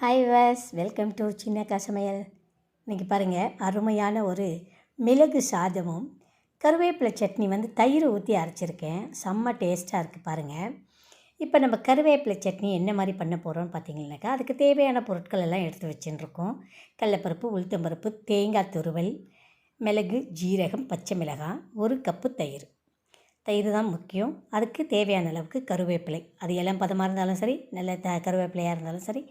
Hi was welcome to சின்ன கசமையல். இன்றைக்கி பாருங்கள் அருமையான ஒரு மிளகு சாதமும் கருவேப்பிலை சட்னி வந்து தயிர் ஊற்றி அரைச்சிருக்கேன். செம்ம டேஸ்ட்டாக இருக்குது பாருங்கள் இப்போ நம்ம கருவேப்பிலை சட்னி என்ன மாதிரி பண்ண போகிறோம்னு பார்த்தீங்கன்னாக்கா அதுக்கு தேவையான பொருட்கள் எல்லாம் எடுத்து வச்சுருக்கோம். கடலப்பருப்பு உளுத்தம்பருப்பு தேங்காய் துருவல் மிளகு ஜீரகம் பச்சை மிளகாய் ஒரு கப்பு தயிர். தயிர் தான் முக்கியம். அதுக்கு தேவையான அளவுக்கு கருவேப்பிலை. அது இளம் பதமாக இருந்தாலும் சரி நல்ல த கருவேப்பிலையாக இருந்தாலும் சரி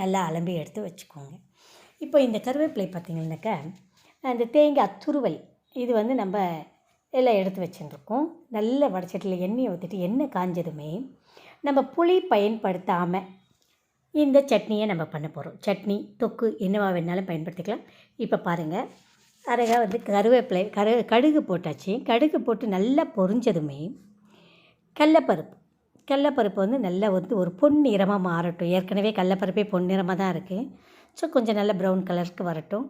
நல்லா அலம்பி எடுத்து வச்சுக்கோங்க. இப்போ இந்த கருவேப்பிலை பார்த்திங்கனாக்கா அந்த தேங்காய் துருவல் இது வந்து நம்ம எல்லாம் எடுத்து வச்சுருக்கோம். நல்ல வடச்சட்டியில் எண்ணெயை ஊற்றிட்டு எண்ணெய் காஞ்சதுமே நம்ம புளி பயன்படுத்தாமல் இந்த சட்னியை நம்ம பண்ண போகிறோம் சட்னி தொக்கு என்னவா வேணாலும் பயன்படுத்திக்கலாம். இப்போ பாருங்கள் அழகாக வந்து கருவேப்பிலை கரு கடுகு போட்டாச்சு. கடுகு போட்டு நல்லா பொரிஞ்சதுமே கடலப்பருப்பு. கடலப்பருப்பு வந்து நல்லா வந்து ஒரு பொன்னிறமாக மாறட்டும். ஏற்கனவே கடலப்பருப்பே பொன்னிறமாக தான் இருக்குது ஸோ கொஞ்சம் நல்ல ப்ரௌன் கலருக்கு வரட்டும்.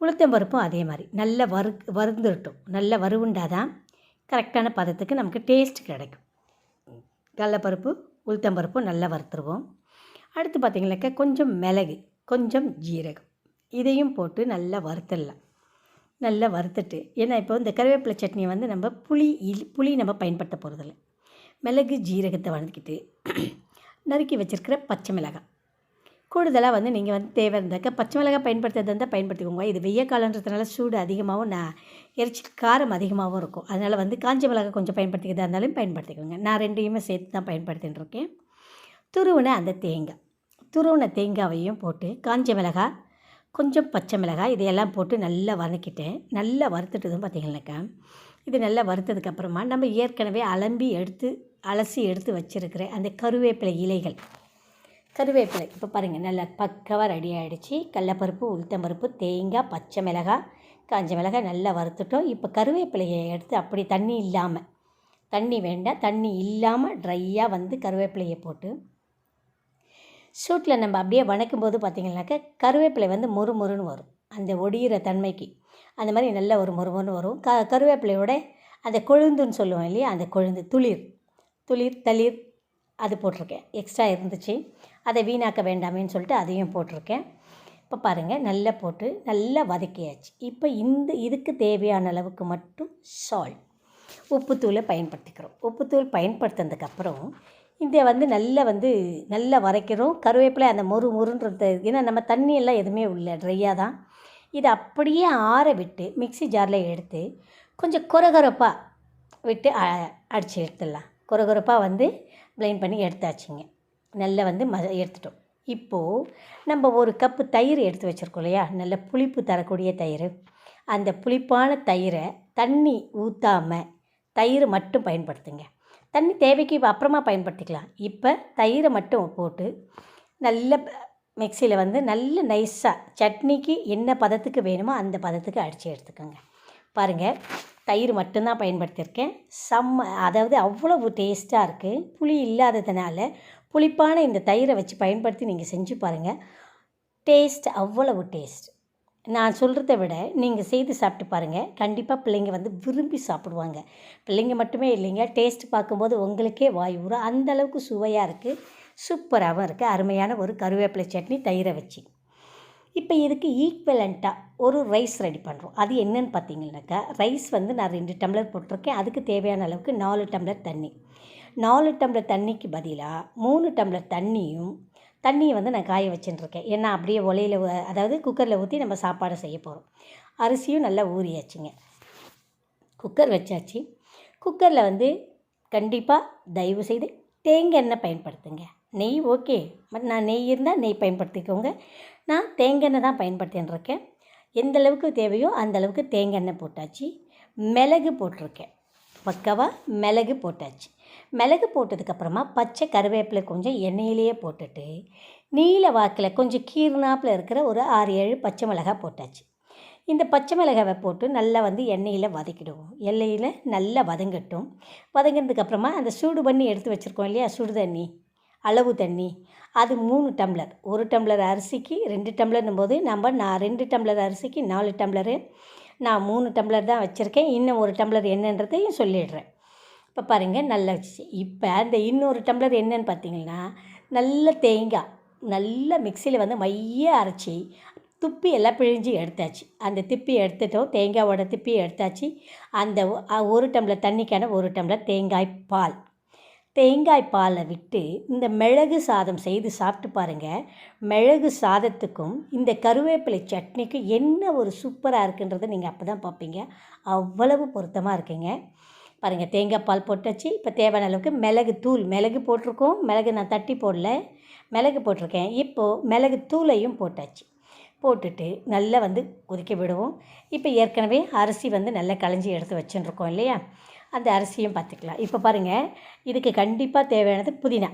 உளுத்தம்பருப்பும் அதே மாதிரி. நல்லா வறு வறுந்துடட்டும் நல்லா வறுவுண்டாதான் கரெக்டான பதத்துக்கு நமக்கு டேஸ்ட் கிடைக்கும். கடலப்பருப்பு உளுத்தம்பருப்பும் நல்லா வறுத்துருவோம். அடுத்து பார்த்திங்கனாக்கா கொஞ்சம் மிளகு கொஞ்சம் ஜீரகம். இதையும் போட்டு நல்லா வறுத்துடலாம். நல்லா வறுத்துட்டு ஏன்னா இப்போ இந்த கருவேப்பிலை சட்னியை வந்து நம்ம புளி இல் புளி நம்ம பயன்படுத்த போகிறதில்ல மிளகு ஜீரகத்தை வதக்கிட்டு நறுக்கி வச்சுருக்கிற பச்சை மிளகாய். கூடுதலாக வந்து நீங்கள் வந்து தேவை இருந்தாக்க பச்சை மிளகாய் பயன்படுத்துறது இருந்தால் பயன்படுத்திக்கோங்க. இது வெய்ய காலன்றதுனால சூடு அதிகமாகவும் நான் இறைச்சி காரம் அதிகமாகவும் இருக்கும். அதனால் வந்து காஞ்ச மிளகாய் கொஞ்சம் பயன்படுத்திக்கிறதா இருந்தாலும் பயன்படுத்திக்கோங்க. நான் ரெண்டையுமே சேர்த்து தான் பயன்படுத்தின்னு இருக்கேன் துருவின அந்த தேங்காய். துருவின தேங்காவையும் போட்டு காஞ்ச மிளகாய் கொஞ்சம் பச்சை மிளகாய் இதையெல்லாம் போட்டு நல்லா வதக்கிட்டேன். நல்லா வறுத்துட்டதும் பார்த்திங்கனாக்கா இது நல்லா வறுத்ததுக்கப்புறமா நம்ம ஏற்கனவே அலம்பி எடுத்து அலசி எடுத்து வச்சுருக்கிற அந்த கருவேப்பிலை இலைகள். கருவேப்பிலை இப்போ பாருங்கள் நல்லா பக்கவாக ரெடி ஆகிடுச்சு கடலப்பருப்பு உளுத்தம்பருப்பு தேங்காய் பச்சை மிளகாய் காஞ்ச மிளகாய் நல்லா வறுத்துட்டோம். இப்போ கருவேப்பிலையை எடுத்து அப்படி தண்ணி இல்லாமல் தண்ணி வேண்டாம் தண்ணி இல்லாமல் ட்ரையாக வந்து கருவேப்பிலையை போட்டு சூட்டில் நம்ம அப்படியே வணக்கும் போது பார்த்திங்கனாக்கா கருவேப்பிலை வந்து மொறு மொறுன்னு வரும். அந்த ஒடிகிற தன்மைக்கு. அந்த மாதிரி நல்ல ஒரு மொறுமொறுன்னு வரும். க கருவேப்பிலையோட அந்த கொழுந்துன்னு சொல்லுவோம் இல்லையா? அந்த கொழுந்து துளிர். துளிர் தளிர் அது போட்டிருக்கேன். எக்ஸ்ட்ரா இருந்துச்சு. அதை வீணாக்க வேண்டாமேன்னு சொல்லிட்டு அதையும் போட்டிருக்கேன். இப்போ பாருங்கள் நல்லா போட்டு நல்லா வதக்கியாச்சு. இப்போ இந்த இதுக்கு தேவையான அளவுக்கு மட்டும் சால்ட் உப்புத்தூளை பயன்படுத்திக்கிறோம். உப்புத்தூள் பயன்படுத்தினதுக்கப்புறம் இதை வந்து நல்லா வந்து நல்லா வரைக்கிறோம். கருவேப்பிலை அந்த மொறு மொறுன்றது ஏன்னா நம்ம தண்ணியெல்லாம் எதுவுமே இல்லை ட்ரையாக தான். இதை அப்படியே ஆற விட்டு மிக்சி ஜாரில் எடுத்து கொஞ்சம் கொரகொரப்பாக விட்டு அடித்து எடுத்துடலாம். கொரகொரப்பாக வந்து ப்ளைன் பண்ணி எடுத்தாச்சுங்க. நல்லா வந்து ம எடுத்துட்டோம். இப்போது நம்ம ஒரு கப்பு தயிர் எடுத்து வச்சுருக்கோம் இல்லையா? நல்ல புளிப்பு தரக்கூடிய தயிர். அந்த புளிப்பான தயிரை தண்ணி ஊற்றாமல் தயிர் மட்டும் பயன்படுத்துங்க. தண்ணி தேவைக்கு அப்புறமா பயன்படுத்திக்கலாம். இப்போ தயிரை மட்டும் போட்டு நல்ல மிக்சியில் வந்து நல்ல நைஸாக சட்னிக்கு என்ன பதத்துக்கு வேணுமோ அந்த பதத்துக்கு அடித்து எடுத்துக்கோங்க. பாருங்கள் தயிர் மட்டும்தான் பயன்படுத்தியிருக்கேன். செம்ம அதாவது அவ்வளவு டேஸ்ட்டாக இருக்குது புளி இல்லாததுனால புளிப்பான இந்த தயிரை வச்சு பயன்படுத்தி நீங்கள் செஞ்சு பாருங்கள் டேஸ்ட் அவ்வளவு டேஸ்ட். நான் சொல்கிறத விட நீங்கள் செய்து சாப்பிட்டு பாருங்கள் கண்டிப்பாக பிள்ளைங்க வந்து விரும்பி சாப்பிடுவாங்க. பிள்ளைங்க மட்டுமே இல்லைங்க. டேஸ்ட் பார்க்கும்போது உங்களுக்கே வாய் ஊறும். அந்தளவுக்கு சுவையாக இருக்குது சூப்பராகவும் இருக்குது அருமையான ஒரு கருவேப்பிலை சட்னி தயிரை வச்சு. இப்போ இதுக்கு ஈக்குவலண்ட்டாக ஒரு ரைஸ் ரெடி பண்ணுறோம் அது என்னன்னு பார்த்தீங்கன்னாக்கா ரைஸ் வந்து நான் ரெண்டு டம்ளர் போட்டிருக்கேன். அதுக்கு தேவையான அளவுக்கு நாலு டம்ளர் தண்ணி. நாலு டம்ளர் தண்ணிக்கு பதிலாக மூணு டம்ளர் தண்ணியும் தண்ணியை வந்து நான் காய வச்சுட்டுருக்கேன் ஏன்னா அப்படியே ஒலையில் அதாவது குக்கரில் ஊற்றி நம்ம சாப்பாடு செய்ய போகிறோம் அரிசியும் நல்லா ஊறியாச்சுங்க. குக்கர் வச்சாச்சு. குக்கரில் வந்து கண்டிப்பாக தயவு செய்து தேங்காய் எண்ணெய் பயன்படுத்துங்க. நெய் ஓகே. பட் நான் நெய் இருந்தால் நெய் பயன்படுத்திக்கோங்க. நான் தேங்காய் எண்ணெய் தான் பயன்படுத்தின்னு எந்த அளவுக்கு தேவையோ அந்த அளவுக்கு தேங்காய் எண்ணெய் போட்டாச்சு. மிளகு போட்டிருக்கேன். பக்கவாக மிளகு போட்டாச்சு. மிளகு போட்டதுக்கப்புறமா பச்சை கருவேப்பிலை கொஞ்சம் எண்ணெயிலேயே போட்டுட்டு நீல வாக்கில் கொஞ்சம் கீர்னாப்பில் இருக்கிற ஒரு ஆறு ஏழு பச்சை மிளகாய் போட்டாச்சு. இந்த பச்சை மிளகாவை போட்டு நல்லா வந்து எண்ணெயில் வதக்கிடுவோம். எண்ணெயில் நல்லா வதங்கட்டும். வதங்கினதுக்கப்புறமா அந்த சூடு பண்ணி எடுத்து வச்சுருக்கோம் இல்லையா சுடு தண்ணி அளவு தண்ணி அது மூணு டம்ளர். ஒரு டம்ளர் அரிசிக்கு ரெண்டு டம்ளர்னும் போது நம்ம நான் ரெண்டு டம்ளர் அரிசிக்கு நாலு டம்ளரு. நான் மூணு டம்ளர் தான் வச்சுருக்கேன். இன்னும் ஒரு டம்ளர் என்னன்றதையும் சொல்லிடுறேன். இப்போ பாருங்கள் நல்லா வச்சு இப்போ அந்த இன்னொரு டம்ளர் என்னன்னு பார்த்தீங்கன்னா நல்ல தேங்காய் நல்லா மிக்சியில் வந்து மைய அரைச்சி துப்பி எல்லாம் பிழிஞ்சு எடுத்தாச்சு. அந்த திப்பி எடுத்துட்டோம் தேங்காயோட திப்பி எடுத்தாச்சு. அந்த ஒரு டம்ளர் தண்ணிக்கான ஒரு டம்ளர் தேங்காய் பால். தேங்காய் பாலை விட்டு இந்த மிளகு சாதம் செய்து சாப்பிட்டு பாருங்கள் மிளகு சாதத்துக்கும் இந்த கருவேப்பிலை சட்னிக்கும் என்ன ஒரு சூப்பராக இருக்குன்றதை நீங்கள் அப்போ தான் பார்ப்பீங்க அவ்வளவு பொருத்தமாக இருக்குங்க. பாருங்கள் தேங்காய் பால் போட்டாச்சு. இப்போ தேவையான அளவுக்கு மிளகு தூள் மிளகு போட்டிருக்கோம். மிளகு நான் தட்டி போடல. மிளகு போட்டிருக்கேன். இப்போது மிளகு தூளையும் போட்டாச்சு. போட்டுட்டு நல்லா வந்து கொதிக்க விடுவோம். இப்போ ஏற்கனவே அரிசி வந்து நல்லா களைஞ்சி எடுத்து வச்சுருக்கோம் இல்லையா? அந்த அரிசியும் பார்த்துக்கலாம். இப்போ பாருங்கள் இதுக்கு கண்டிப்பாக தேவையானது புதினா.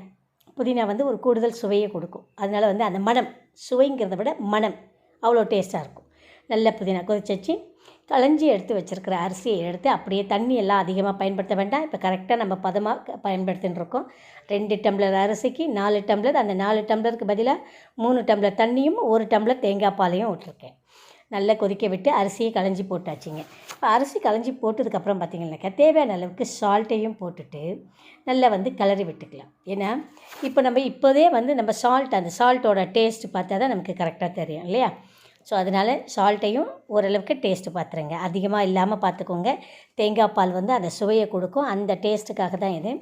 புதினா வந்து ஒரு கூடுதல் சுவையை கொடுக்கும். அதனால் வந்து அந்த மணம் சுவைங்கிறத விட மணம் அவ்வளோ டேஸ்ட்டாக இருக்கும். நல்ல புதினா கொதிச்சு களைஞ்சி எடுத்து வச்சுருக்கிற அரிசியை எடுத்து அப்படியே தண்ணி எல்லாம் அதிகமாக பயன்படுத்த வேண்டாம். இப்போ கரெக்டாக நம்ம பதமாக பயன்படுத்தின்னு இருக்கோம். ரெண்டு டம்ளர் அரிசிக்கு நாலு டம்ளர் அந்த நாலு டம்ளருக்கு பதிலாக மூணு டம்ளர் தண்ணியும் ஒரு டம்ளர் தேங்காய் பாலையும் விட்டுருக்கேன் நல்லா கொதிக்க விட்டு அரிசியை களைஞ்சி போட்டாச்சுங்க. இப்போ அரிசி களைஞ்சி போட்டதுக்கப்புறம் பார்த்திங்கனாக்கா தேவையான அளவுக்கு சால்ட்டையும் போட்டுட்டு நல்லா வந்து கிளறி விட்டுக்கலாம். ஏன்னா இப்போ நம்ம இப்போதே வந்து நம்ம சால்ட் அந்த சால்ட்டோட டேஸ்ட் பார்த்தா தான் நமக்கு கரெக்டாக தெரியும் இல்லையா? ஸோ அதனால் சால்ட்டையும் ஓரளவுக்கு டேஸ்ட்டு பார்த்துருங்க அதிகமாக இல்லாமல் பார்த்துக்கோங்க தேங்காய் பால் வந்து அந்த சுவையை கொடுக்கும். அந்த டேஸ்ட்டுக்காக தான் இது.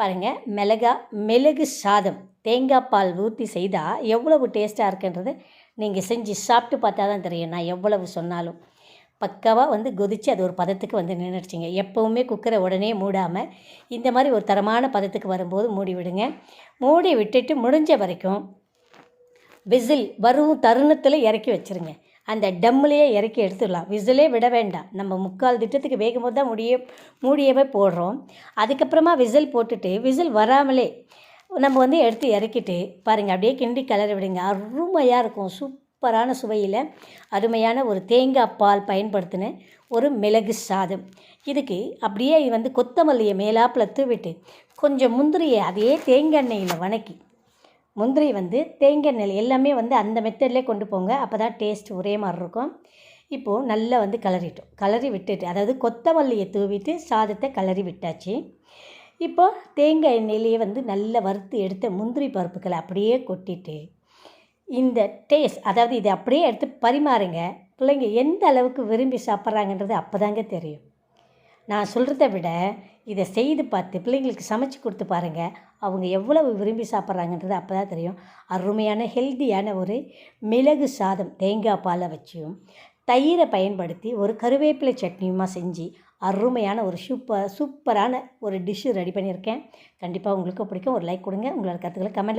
பாருங்கள் மிளகா மிளகு சாதம் தேங்காய் பால் ஊற்றி செய்தால் எவ்வளவு டேஸ்ட்டாக இருக்குன்றது நீங்கள் செஞ்சு சாப்பிட்டு பார்த்தா தான் தெரியும். நான் எவ்வளவு சொன்னாலும். பக்காவாக வந்து கொதித்து அது ஒரு பதத்துக்கு வந்து நின்றுச்சிங்க எப்போவுமே குக்கரை உடனே மூடாமல் இந்த மாதிரி ஒரு தரமான பதத்துக்கு வரும்போது மூடி விடுங்க. மூடி விட்டுட்டு முடிஞ்ச வரைக்கும் விசில் வரும் தருணத்தில் இறக்கி வச்சுருங்க. அந்த டம்முலேயே இறக்கி எடுத்துடலாம். விசிலே விட வேண்டாம். நம்ம முக்கால் திட்டத்துக்கு வேகும் போது தான் முடிய மூடியவே போடுறோம். அதுக்கப்புறமா விசில் போட்டுட்டு விசில் வராமலே நம்ம வந்து எடுத்து இறக்கிட்டு பாருங்கள் அப்படியே கிண்டி கலரை விடுங்க. அருமையாக இருக்கும். சூப்பரான சுவையில் அருமையான ஒரு தேங்காய் பால் பயன்படுத்தின ஒரு மிளகு சாதம். இதுக்கு அப்படியே வந்து கொத்தமல்லியை மேலாப்பில் தூவிட்டு கொஞ்சம் முந்திரியை அதே தேங்காய் எண்ணெயில் வணக்கி முந்திரி வந்து தேங்காய் எண்ணெய் எல்லாமே வந்து அந்த மெத்தட்லேயே கொண்டு போங்க. அப்போ தான் டேஸ்ட் ஒரே மாதிரி இருக்கும். இப்போது நல்லா வந்து கலரிட்டோம் கலரி விட்டுட்டு அதாவது கொத்தமல்லியை தூவிட்டு சாதத்தை கலரி விட்டாச்சு. இப்போ தேங்காய் எண்ணெயிலேயே வந்து நல்லா வறுத்து எடுத்த முந்திரி பருப்புகளை அப்படியே கொட்டிட்டு இந்த டேஸ்ட் அதாவது இதை அப்படியே எடுத்து பரிமாறுங்க. பிள்ளைங்க எந்த அளவுக்கு விரும்பி சாப்பிட்றாங்கன்றது அப்போ தாங்க தெரியும். நான் சொல்கிறத விட இதை செய்து பார்த்து பிள்ளைங்களுக்கு சமைச்சு கொடுத்து பாருங்கள் அவங்க எவ்வளவு விரும்பி சாப்பிட்றாங்கன்றது அப்போ தான் தெரியும். அருமையான ஹெல்த்தியான ஒரு மிளகு சாதம் தேங்காய் பாலை வச்சியும் தயிரை பயன்படுத்தி ஒரு கருவேப்பிலை சட்னியுமா செஞ்சு அருமையான ஒரு சூப்பர் சூப்பரான ஒரு டிஷ்ஷு ரெடி பண்ணியிருக்கேன். கண்டிப்பாக உங்களுக்கு பிடிக்கும். ஒரு லைக் கொடுங்க. உங்களோட கருத்துக்களை கமெண்ட்